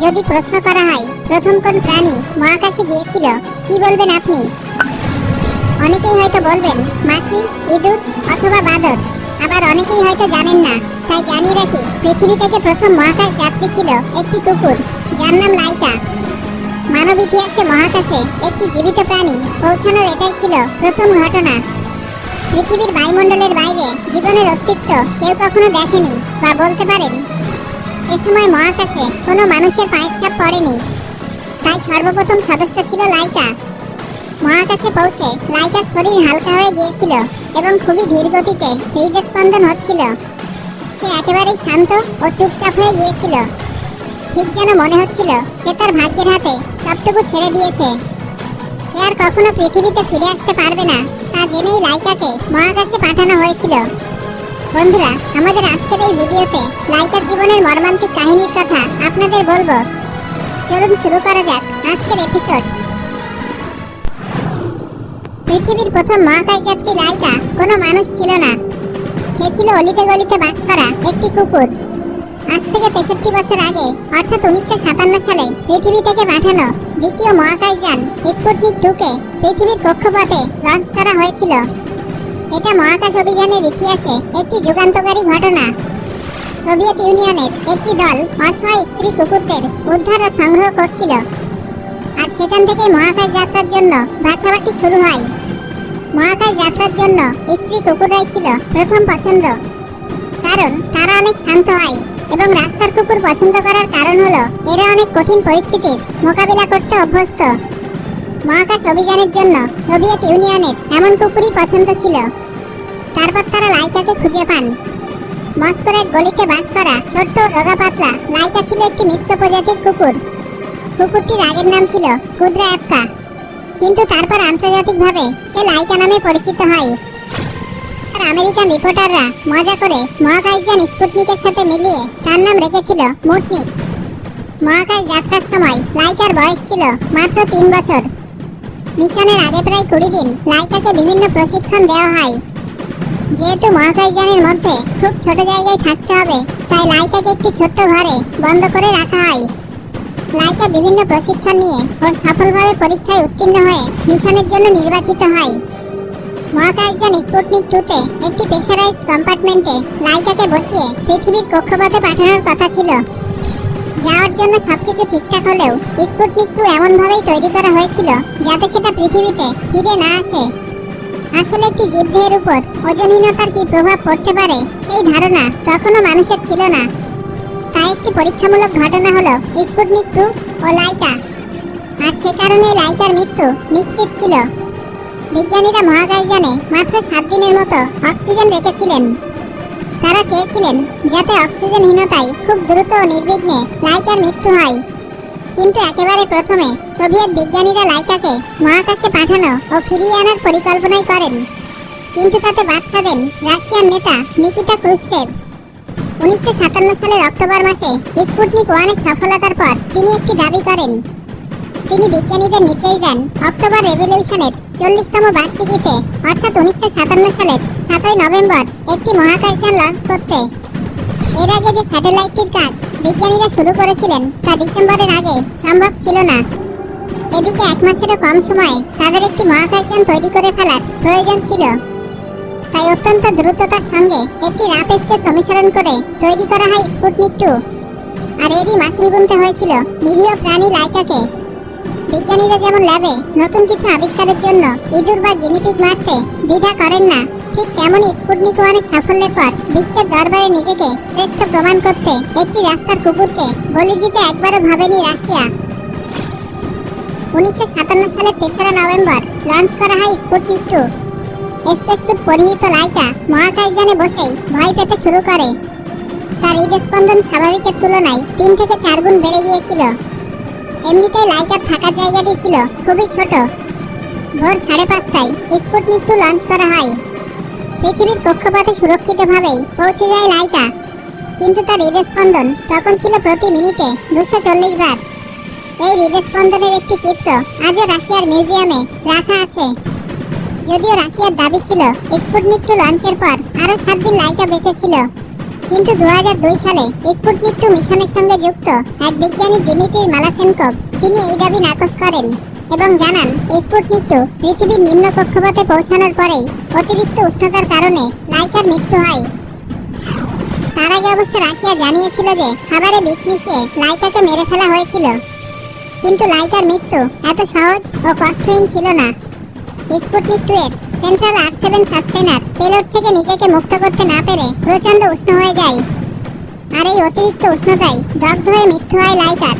যদি প্রশ্ন করা হয়, প্রথম কোন প্রাণী মহাকাশে গিয়েছিল? কি বলবেন আপনি? অনেকেই হয়তো বলবেন, মাছি, ইঁদুর অথবা বাদর। আবার অনেকেই হয়তো জানেন না। তাই জানিয়ে রাখি, পৃথিবী থেকে প্রথম মহাকাশ যাত্রী ছিল একটি কুকুর, যার নাম লাইকা। মানব ইতিহাসে মহাকাশে একটি জীবিত প্রাণী পৌঁছানোর এটাই ছিল প্রথম ঘটনা। পৃথিবীর বায়ুমণ্ডলের বাইরে জীবনের অস্তিত্ব কেউ কখনো দেখেনি বা বলতে পারেন। সে সময় মহাকাশে কোনো মানুষের পায়ের ছাপ পড়েনি। তাই সর্বপ্রথম সদস্য ছিল লাইকা। মহাকাশে পৌঁছে লাইকার শরীর হালকা হয়ে গিয়েছিল এবং খুবই ধীর গতিতে হৃদস্পন্দন হচ্ছিল। সে একেবারেই শান্ত ও চুপচাপ হয়ে গিয়েছিল। ঠিক যেন মনে হচ্ছিল সে তার ভাগ্যের হাতে সবটুকু ছেড়ে দিয়েছে। সে আর কখনো পৃথিবীতে ফিরে আসতে পারবে না, তা জেনেই লাইকাকে মহাকাশে পাঠানো হয়েছিল। বন্ধুরা, আমাদের আজকের এই ভিডিওতে লাইকার জীবনের মর্মান্তিক কাহিনীর কথা আপনাদের বলব। চলুন শুরু করা যাক আজকের এপিসোড পৃথিবীর প্রথম মহাকাশ যাত্রী লাইকা কোনো মানুষ ছিল না। সে ছিল অলিতে গলিতে বাস করা একটি কুকুর। আজ থেকে তেষট্টি বছর আগে, অর্থাৎ উনিশশো সাতান্ন সালে, পৃথিবী থেকে পাঠানো দ্বিতীয় মহাকাশ যান স্পুটনিক টুকে পৃথিবীর কক্ষপথে লঞ্চ করা হয়েছিল। এটা মহাকাশ অভিযানের ইতিহাসে একটি যুগান্তকারী ঘটনা। সোভিয়েত ইউনিয়নের একটি দল অসহায় স্ত্রী কুকুরদের উদ্ধার ও সংগ্রহ করছিল। আর সেখান থেকে মহাকাশ যাত্রার জন্য বাছাবাছি শুরু হয়। মহাকাশ যাত্রার জন্য স্ত্রী কুকুররাই ছিল প্রথম পছন্দ। কারণ তারা অনেক শান্ত হয় এবং রাস্তার কুকুর পছন্দ করার কারণ হলো, এরা অনেক কঠিন পরিস্থিতির মোকাবিলা করতে অভ্যস্ত। মহাকাশ অভিযানের জন্য সোভিয়েত ইউনিয়নের এমন কুকুরই পছন্দ ছিল। তারপর তারা লাইকাকে খুঁজে পান। মস্কোর এক গলিতে বাস করা ছোট্ট রোগা পাতলা লাইকা ছিল একটি মিশ্র প্রজাতির কুকুর। কুকুরটির আগের নাম ছিল কুদ্রা অ্যাপকা। কিন্তু তারপর আন্তর্জাতিকভাবে সে লাইকা নামে পরিচিত হয়। আর আমেরিকান রিপোর্টাররা মজা করে মহাকাশযান স্পুটনিকের সাথে মিলিয়ে তার নাম রেখেছিল মুটনিক। মহাকাশ যাত্রার সময় লাইকার বয়স ছিল মাত্র তিন বছর। মিশনের আগে প্রায় কুড়ি দিন লাইকাকে বিভিন্ন প্রশিক্ষণ দেওয়া হয়। যেহেতু মহাকাশযানের মধ্যে খুব ছোট জায়গায় থাকতে হবে, তাই লাইকাকে একটি ছোট্ট ঘরে বন্ধ করে রাখা হয়। লাইকা বিভিন্ন প্রশিক্ষণ নিয়ে ও সফলভাবে পরীক্ষায় উত্তীর্ণ হয়ে মিশনের জন্য নির্বাচিত হয়। মহাকাশযান স্পুটনিক টুতে একটি প্রেসারাইজড কম্পার্টমেন্টে লাইকাকে বসিয়ে পৃথিবীর কক্ষপথে পাঠানোর কথা ছিল। যাওয়ার জন্য সবকিছু ঠিকঠাক হলেও স্পুটনিক টু এমনভাবেই তৈরি করা হয়েছিল যাতে পৃথিবীতে ফিরে না আসে। আসলে একটি জীবদেহের উপর ওজনহীনতার কি প্রভাব পড়তে পারে সেই ধারণা তখনও মানুষের ছিল না। তাই একটি পরীক্ষামূলক ঘটনা হলো স্পুটনিক টু ও লাইকা। আর সে কারণে লাইকার মৃত্যু নিশ্চিত ছিল। বিজ্ঞানীরা মহাকাশযানে মাত্র সাত দিনের মতো অক্সিজেন রেখেছিলেন। তারা চেয়েছিলেন যাতে অক্সিজেনহীনতায় খুব দ্রুত ও নির্বিঘ্নে লাইকার মৃত্যু হয়। কিন্তু একেবারে প্রথমে সোভিয়েত বিজ্ঞানীরা লাইকাকে মহাকাশে পাঠানো ও ফিরিয়ে আনার পরিকল্পনাই করেন। কিন্তু তাতে বাধা দেন রাশিয়ান নেতা নিকিতা ক্রুশ্চেভ উনিশশো সাতান্ন সালের অক্টোবর মাসে স্পুটনিক ওয়ানের সফলতার পর তিনি একটি দাবি করেন। তিনি বিজ্ঞানীদের নির্দেশ দেন অক্টোবর রেভলিউশনের চল্লিশতম বার্ষিকীতে, অর্থাৎ উনিশশো সাতান্ন সালের সাতই নভেম্বর একটি মহাকাশযান লঞ্চ করতে এর আগে যে স্যাটেলাইটটির কাজ বিজ্ঞানীরা শুরু করেছিলেন তা ডিসেম্বরের আগে সম্ভব ছিল না। এদিকে এক মাসেরও কম সময়ে তাদের একটি মহাকাশযান তৈরি করে ফেলার প্রয়োজন ছিল। তাই অত্যন্ত দ্রুততার সঙ্গে একটি রাফ স্কেচ অনুসরণ করে তৈরি করা হয় স্পুটনিক টু। আর এরই মাসুল গুনতে হয়েছিল নিরীহ প্রাণী লাইকাকে। বিজ্ঞানীরা যেমন ল্যাবে নতুন কিছু আবিষ্কারের জন্য ইঁদুর বা গিনিপিগ মারতে দ্বিধা করেন না ঠিক তেমনই স্পুটনিক ওয়ানের সাফল্যের পর বিশ্বের দরবারে নিজেকে শ্রেষ্ঠ প্রমাণ করতে একটি রাস্তার কুকুরকে বলি দিতে একবারও ভাবেনি রাশিয়া। উনিশশো সাতান্ন সালের তেসরা নভেম্বর লঞ্চ করা হয় স্পুটনিক টু। স্পেস স্পেসস্যুট পরিহিত লাইকা মহাকাশযানে বসেই ভয় পেতে শুরু করে। তার হৃদস্পন্দন স্বাভাবিকের তুলনায় তিন থেকে চার গুণ বেড়ে গিয়েছিল। এমনিতেই লাইকার থাকার জায়গাটি ছিল খুবই ছোট। ভোর সাড়ে পাঁচটায় স্পুটনিক টু লঞ্চ করা হয়। পৃথিবীর কক্ষপথে সুরক্ষিতভাবেই পৌঁছে যায় লাইকা। কিন্তু তার হৃদস্পন্দন তখন ছিল প্রতি মিনিটে দুশো চল্লিশ বার। এই হৃদস্পন্দনের একটি চিত্র আজও রাশিয়ার মিউজিয়ামে রাখা আছে। যদিও রাশিয়ার দাবি ছিল স্পুটনিক টু লঞ্চের পর আরও সাত দিন লাইকা বেঁচে ছিল। কিন্তু দু হাজার দুই সালে স্পুটনিক টু মিশনের সঙ্গে যুক্ত এক বিজ্ঞানী দিমিত্রি মালাসেনকভ, তিনি এই দাবি নাকচ করেন। এবং জানান স্পুটনিক টু পৃথিবীর নিম্ন কক্ষপথে পৌঁছানোর পরেই অতিরিক্ত উষ্ণতার কারণে লাইকার মৃত্যু হয়। তার আগে অবশ্য রাশিয়া জানিয়েছিল যে খাবারে বিষ মিশিয়ে লাইকাকে মেরে ফেলা হয়েছিল। কিন্তু লাইকার মৃত্যু এত সহজ ও কষ্টহীন ছিল না। স্পুটনিক টু এর central R seven sustainer payload থেকে নিজেকে মুক্ত করতে না পেরে প্রচণ্ড উষ্ণ হয়ে যায়। আর এই অতিরিক্ত উষ্ণতায় দগ্ধ হয়ে মৃত্যু হয় লাইকার